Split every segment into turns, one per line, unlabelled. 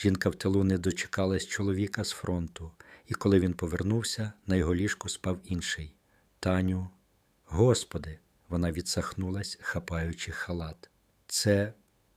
Жінка в тилу не дочекалась чоловіка з фронту, і коли він повернувся, на його ліжку спав інший. Таню, Господи, вона відсахнулась, хапаючи халат. Це,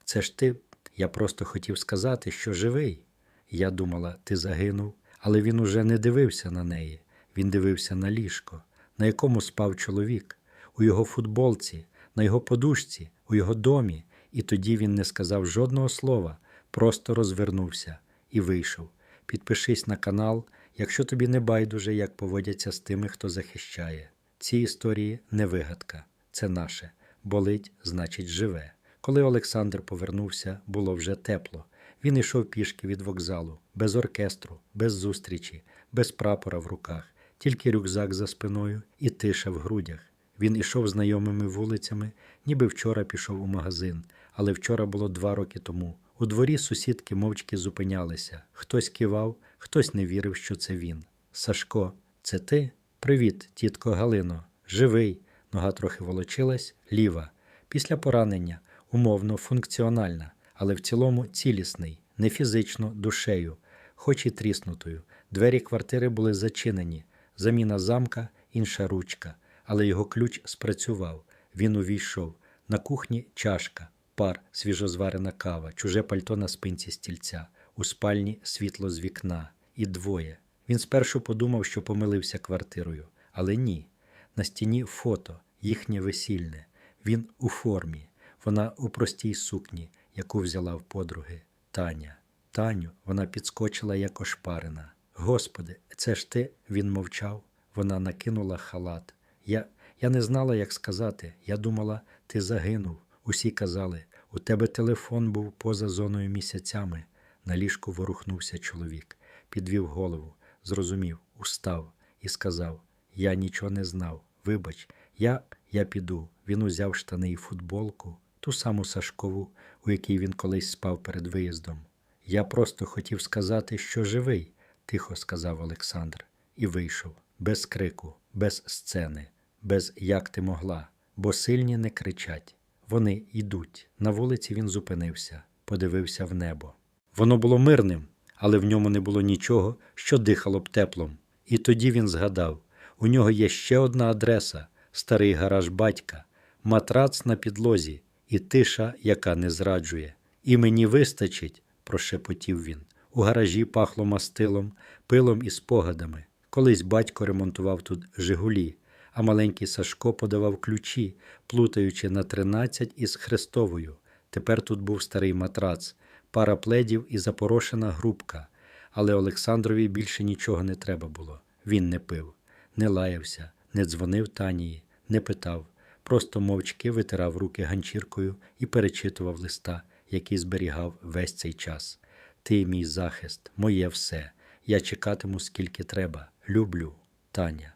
це ж ти. Я просто хотів сказати, що живий. Я думала, ти загинув, але він уже не дивився на неї. Він дивився на ліжко, на якому спав чоловік, у його футболці, на його подушці, у його домі, і тоді він не сказав жодного слова, просто розвернувся і вийшов. Підпишись на канал, якщо тобі не байдуже, як поводяться з тими, хто захищає. Ці історії не вигадка, це наше. Болить, значить, живе. Коли Олександр повернувся, було вже тепло. Він йшов пішки від вокзалу, без оркестру, без зустрічі, без прапора в руках, тільки рюкзак за спиною і тиша в грудях. Він ішов знайомими вулицями, ніби вчора пішов у магазин, але вчора було два роки тому. У дворі сусідки мовчки зупинялися. Хтось кивав, хтось не вірив, що це він. Сашко, це ти? Привіт, тітко Галино. Живий. Нога трохи волочилась, ліва. Після поранення, умовно функціональна, але в цілому цілісний, не фізично, душею, хоч і тріснутою. Двері квартири були зачинені, заміна замка, інша ручка, але його ключ спрацював. Він увійшов. На кухні чашка, пар, свіжозварена кава, чуже пальто на спинці стільця, у спальні світло з вікна і двоє. Він спершу подумав, що помилився квартирою, але ні. На стіні фото, їхнє весільне. Він у формі, вона у простій сукні, яку взяла в подруги. Таня. Таню, вона підскочила, як ошпарена. Господи, це ж ти? Він мовчав. Вона накинула халат. Я, я не знала, як сказати. Я думала, ти загинув. Усі казали, у тебе телефон був поза зоною місяцями. На ліжку ворухнувся чоловік, підвів голову, зрозумів, устав і сказав: Я нічого не знав. Вибач, я, я піду. Він узяв штани і футболку, ту саму Сашкову, у якій він колись спав перед виїздом. Я просто хотів сказати, що живий, тихо сказав Олександр, і вийшов, без крику, без сцени, без як ти могла, бо сильні не кричать. Вони йдуть. На вулиці він зупинився, подивився в небо. Воно було мирним, але в ньому не було нічого, що дихало б теплом. І тоді він згадав: у нього є ще одна адреса старий гараж батька, матрац на підлозі і тиша, яка не зраджує. І мені вистачить, прошепотів він. У гаражі пахло мастилом, пилом і спогадами. Колись батько ремонтував тут Жигулі, а маленький Сашко подавав ключі, плутаючи на тринадцять із Хрестовою. Тепер тут був старий матрац, пара пледів і запорошена грубка. Але Олександрові більше нічого не треба було. Він не пив, не лаявся, не дзвонив Танії, не питав, просто мовчки витирав руки ганчіркою і перечитував листа, який зберігав весь цей час. Ти мій захист, моє все. Я чекатиму скільки треба. Люблю, Таня.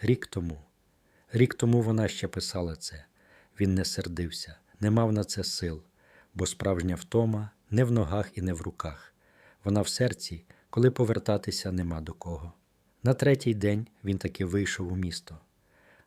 Рік тому. Рік тому вона ще писала це. Він не сердився, не мав на це сил, бо справжня втома не в ногах і не в руках. Вона в серці, коли повертатися нема до кого. На третій день він таки вийшов у місто.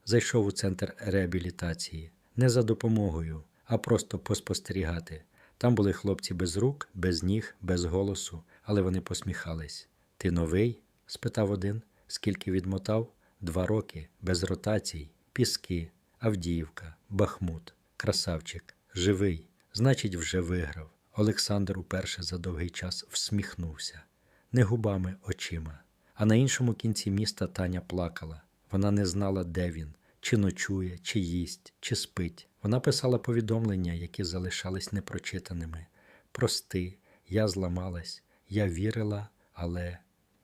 Зайшов у центр реабілітації не за допомогою, а просто поспостерігати. Там були хлопці без рук, без ніг, без голосу, але вони посміхались. Ти новий? спитав один. Скільки відмотав? Два роки, без ротацій, піски, Авдіївка, Бахмут, красавчик, живий, значить, вже виграв. Олександр уперше за довгий час всміхнувся, не губами, очима. А на іншому кінці міста Таня плакала. Вона не знала, де він, чи ночує, чи їсть, чи спить. Вона писала повідомлення, які залишались непрочитаними. Прости, я зламалась, я вірила, але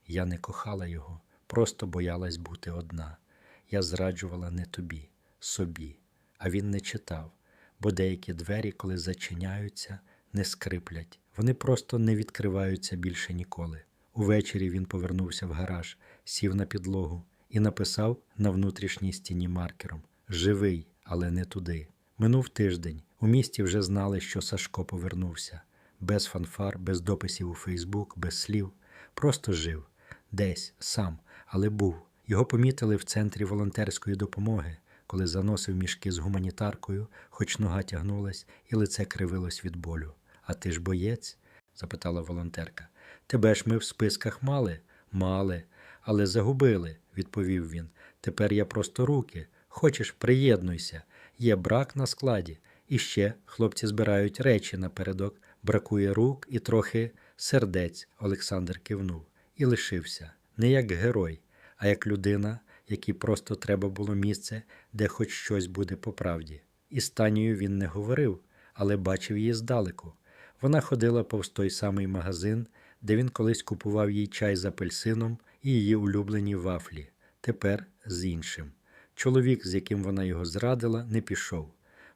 я не кохала його, просто боялась бути одна. Я зраджувала не тобі, собі. А він не читав, бо деякі двері, коли зачиняються, не скриплять. Вони просто не відкриваються більше ніколи. Увечері він повернувся в гараж, сів на підлогу і написав на внутрішній стіні маркером Живий, але не туди. Минув тиждень. У місті вже знали, що Сашко повернувся. Без фанфар, без дописів у Фейсбук, без слів. Просто жив. Десь, сам, але був. Його помітили в центрі волонтерської допомоги, коли заносив мішки з гуманітаркою, хоч нога тягнулась і лице кривилось від болю. А ти ж боєць? запитала волонтерка. Тебе ж ми в списках мали? Мали, але загубили, відповів він. Тепер я просто руки. Хочеш, приєднуйся. Є брак на складі. І ще хлопці збирають речі напередок. Бракує рук і трохи сердець. Олександр кивнув і лишився не як герой, а як людина, якій просто треба було місце, де хоч щось буде по правді. І з Танією він не говорив, але бачив її здалеку. Вона ходила повз той самий магазин, де він колись купував їй чай з апельсином і її улюблені вафлі, тепер з іншим. Чоловік, з яким вона його зрадила, не пішов.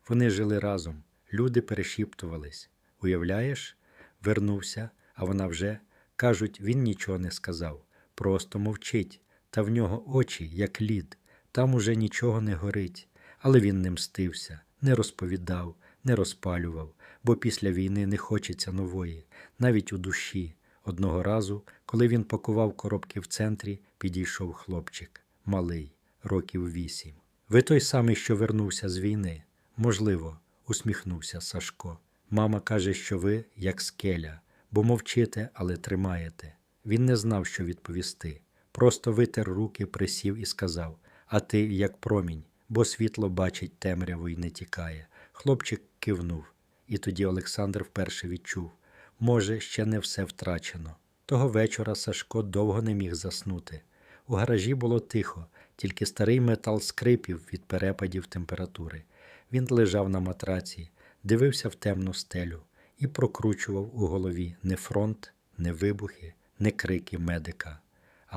Вони жили разом, люди перешіптувались. Уявляєш? Вернувся, а вона вже кажуть, він нічого не сказав, просто мовчить, та в нього очі, як лід, там уже нічого не горить. Але він не мстився, не розповідав, не розпалював, бо після війни не хочеться нової, навіть у душі. Одного разу, коли він пакував коробки в центрі, підійшов хлопчик, малий, років вісім. Ви той самий, що вернувся з війни? Можливо, усміхнувся Сашко. Мама каже, що ви як скеля, бо мовчите, але тримаєте. Він не знав, що відповісти. Просто витер руки, присів і сказав: А ти як промінь, бо світло бачить темряву і не тікає. Хлопчик кивнув, і тоді Олександр вперше відчув може, ще не все втрачено. Того вечора Сашко довго не міг заснути. У гаражі було тихо, тільки старий метал скрипів від перепадів температури. Він лежав на матраці, дивився в темну стелю і прокручував у голові не фронт, не вибухи, не крики медика,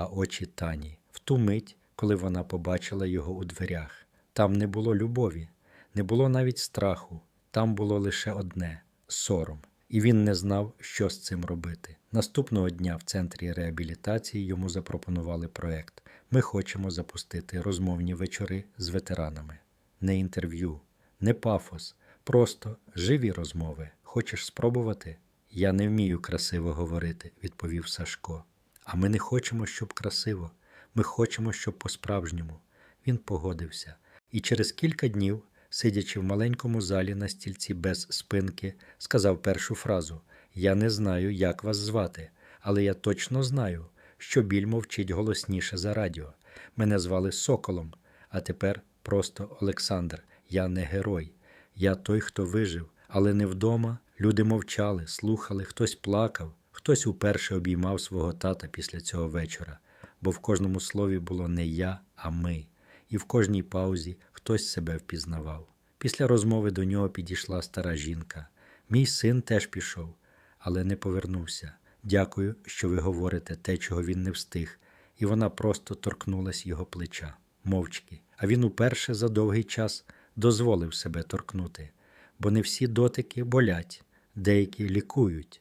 а очі тані. В ту мить, коли вона побачила його у дверях. Там не було любові, не було навіть страху, там було лише одне сором. І він не знав, що з цим робити. Наступного дня в центрі реабілітації йому запропонували проект. Ми хочемо запустити розмовні вечори з ветеранами. Не інтерв'ю, не пафос, просто живі розмови. Хочеш спробувати? Я не вмію красиво говорити, відповів Сашко. А ми не хочемо, щоб красиво. Ми хочемо, щоб по-справжньому. Він погодився. І через кілька днів, сидячи в маленькому залі на стільці без спинки, сказав першу фразу: Я не знаю, як вас звати, але я точно знаю, що біль мовчить голосніше за радіо. Мене звали Соколом, а тепер просто Олександр. Я не герой. Я той, хто вижив, але не вдома. Люди мовчали, слухали, хтось плакав, хтось уперше обіймав свого тата після цього вечора, бо в кожному слові було не я, а ми, і в кожній паузі хтось себе впізнавав. Після розмови до нього підійшла стара жінка. Мій син теж пішов, але не повернувся. Дякую, що ви говорите те, чого він не встиг, і вона просто торкнулась його плеча, мовчки. А він уперше за довгий час дозволив себе торкнути, бо не всі дотики болять, деякі лікують.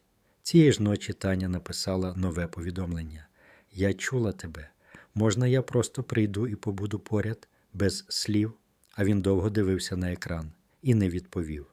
Цієї ж ночі Таня написала нове повідомлення: Я чула тебе. Можна я просто прийду і побуду поряд, без слів, а він довго дивився на екран і не відповів.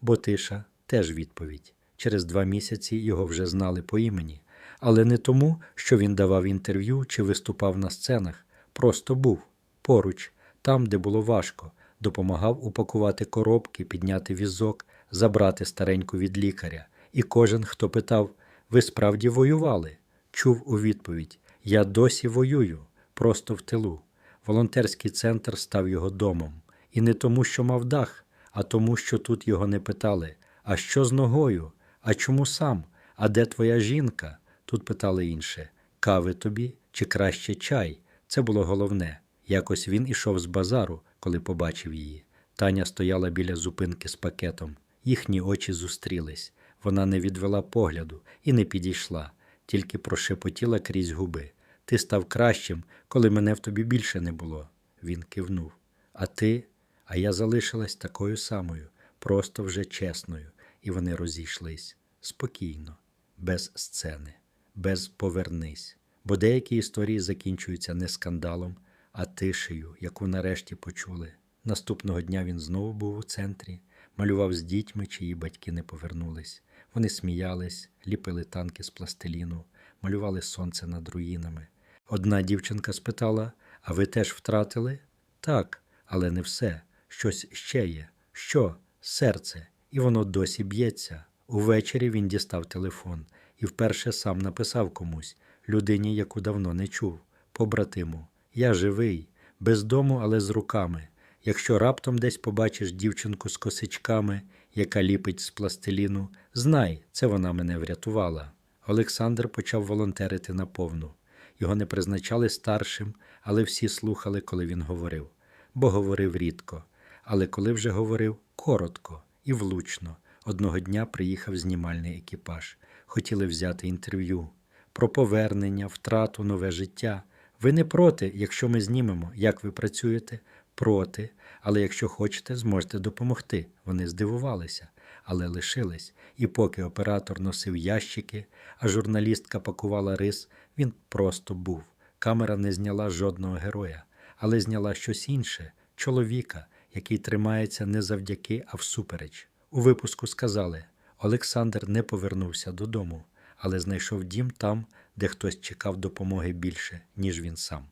Бо тиша теж відповідь. Через два місяці його вже знали по імені, але не тому, що він давав інтерв'ю чи виступав на сценах, просто був поруч, там, де було важко, допомагав упакувати коробки, підняти візок, забрати стареньку від лікаря. І кожен, хто питав: Ви справді воювали? Чув у відповідь: Я досі воюю, просто в тилу. Волонтерський центр став його домом. І не тому, що мав дах, а тому, що тут його не питали: А що з ногою? А чому сам? А де твоя жінка? Тут питали інше: кави тобі чи краще чай? Це було головне. Якось він ішов з базару, коли побачив її. Таня стояла біля зупинки з пакетом. Їхні очі зустрілись. Вона не відвела погляду і не підійшла, тільки прошепотіла крізь губи. Ти став кращим, коли мене в тобі більше не було. Він кивнув. А ти, а я залишилась такою самою, просто вже чесною, і вони розійшлись спокійно, без сцени, без повернись. Бо деякі історії закінчуються не скандалом, а тишею, яку нарешті почули. Наступного дня він знову був у центрі, малював з дітьми, чиї батьки не повернулись. Вони сміялись, ліпили танки з пластиліну, малювали сонце над руїнами. Одна дівчинка спитала: А ви теж втратили? Так, але не все. Щось ще є. Що? Серце. І воно досі б'ється. Увечері він дістав телефон. і вперше сам написав комусь, людині, яку давно не чув, побратиму. Я живий, без дому, але з руками. Якщо раптом десь побачиш дівчинку з косичками, яка ліпить з пластиліну, знай, це вона мене врятувала. Олександр почав волонтерити наповну. Його не призначали старшим, але всі слухали, коли він говорив. Бо говорив рідко. Але коли вже говорив коротко і влучно. Одного дня приїхав знімальний екіпаж. Хотіли взяти інтерв'ю про повернення, втрату, нове життя. Ви не проти, якщо ми знімемо, як ви працюєте? Проти. Але якщо хочете, зможете допомогти. Вони здивувалися, але лишились. І поки оператор носив ящики, а журналістка пакувала рис, він просто був. Камера не зняла жодного героя, але зняла щось інше чоловіка, який тримається не завдяки, а всупереч. У випуску сказали: Олександр не повернувся додому, але знайшов дім там, де хтось чекав допомоги більше, ніж він сам.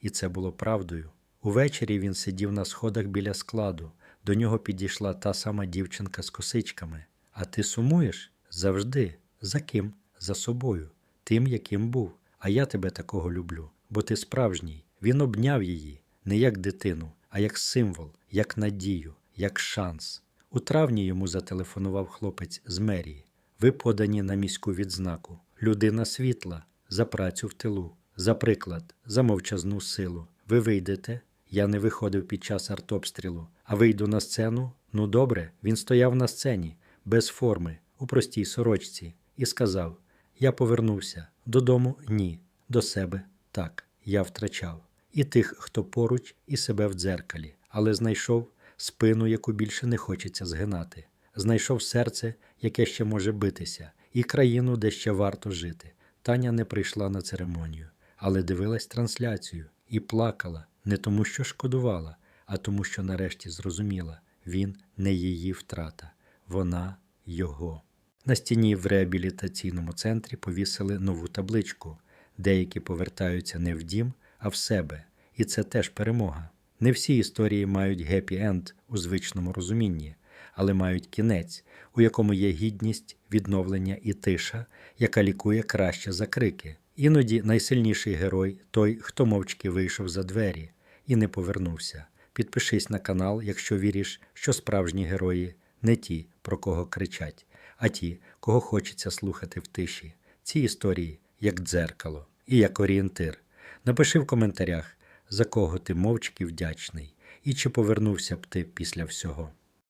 І це було правдою. Увечері він сидів на сходах біля складу. До нього підійшла та сама дівчинка з косичками. А ти сумуєш? Завжди. За ким? За собою, тим, яким був. А я тебе такого люблю, бо ти справжній. Він обняв її не як дитину, а як символ, як надію, як шанс. У травні йому зателефонував хлопець з мерії. Ви подані на міську відзнаку. Людина світла, за працю в тилу, за приклад, за мовчазну силу. Ви вийдете? Я не виходив під час артобстрілу, а вийду на сцену. Ну добре, він стояв на сцені, без форми, у простій сорочці, і сказав: Я повернувся додому ні, до себе так, я втрачав. І тих, хто поруч, і себе в дзеркалі, але знайшов спину, яку більше не хочеться згинати. Знайшов серце, яке ще може битися, і країну, де ще варто жити. Таня не прийшла на церемонію, але дивилась трансляцію і плакала не тому, що шкодувала, а тому, що нарешті зрозуміла він не її втрата, вона його. На стіні в реабілітаційному центрі повісили нову табличку. Деякі повертаються не в дім, а в себе. І це теж перемога. Не всі історії мають гепі-енд у звичному розумінні, але мають кінець, у якому є гідність, відновлення і тиша, яка лікує краще за крики. Іноді найсильніший герой той, хто мовчки вийшов за двері і не повернувся. Підпишись на канал, якщо віриш, що справжні герої не ті, про кого кричать, а ті, кого хочеться слухати в тиші. Ці історії як дзеркало і як орієнтир. Напиши в коментарях, за кого ти мовчки вдячний, і чи повернувся б ти після всього.